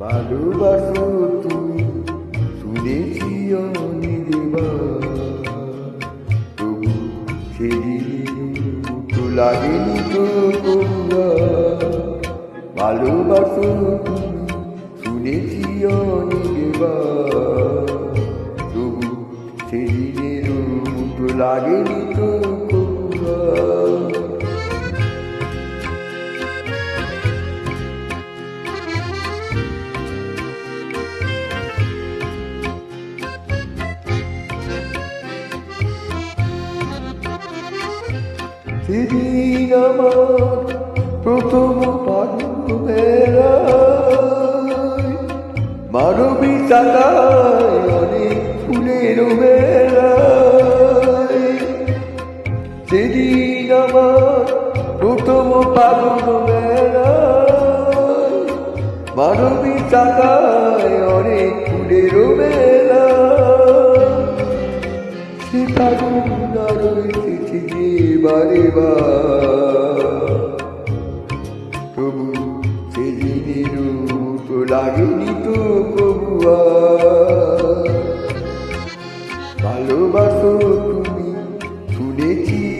ভালোবাসো তুমি শুনেছি তবু সেদিন লাগেনি তো লাগেনি তো সেদিন আমার প্রথম মেলায় মানবী চালায় অনেক ফুলের মেলায় সেদিন আমার প্রথম পাগল মেলায় মানবী চালায় অনেক ফুলের মেলায় সে ফাগুন আর এসেছে যে বারে। তবু সে দিনের তো লাগেনি তো কবুয়া ভালোবাসো তুমি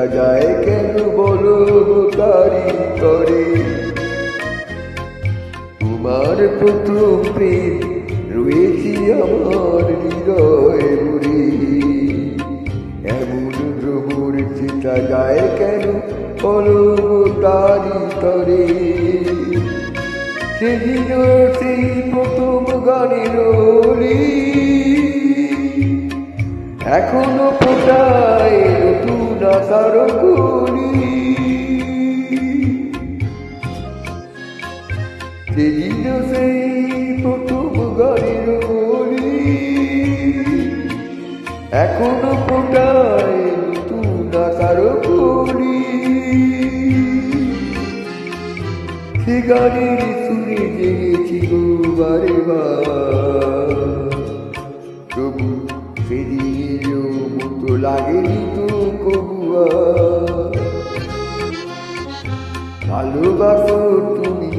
সীতা যায় কেন বলো তারি তরে? তোমার প্রথম প্রেম রয়েছি আমার হৃদয় ভরে। এমন ভ্রমর সীতা যায় কেন বলো তারি তরে? সেদিন সেই প্রথম গানের অলি। এখনও ফোটায় নতুন আশার করি? সেদিন সেই প্রথম গানের অলি এখনও ফোটায় নতুন আশার করি? সে গানের সুরে জেগেছি গো বারে বার। তবু সেদিনেরও মতো লাগেনি তো কবুয়া। ভালোবাসো তুমি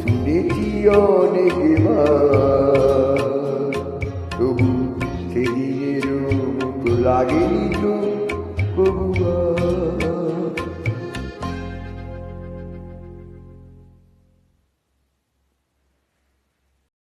শুনেছি অনেকবার তবু সেদিনেরও মতো লাগেনি তো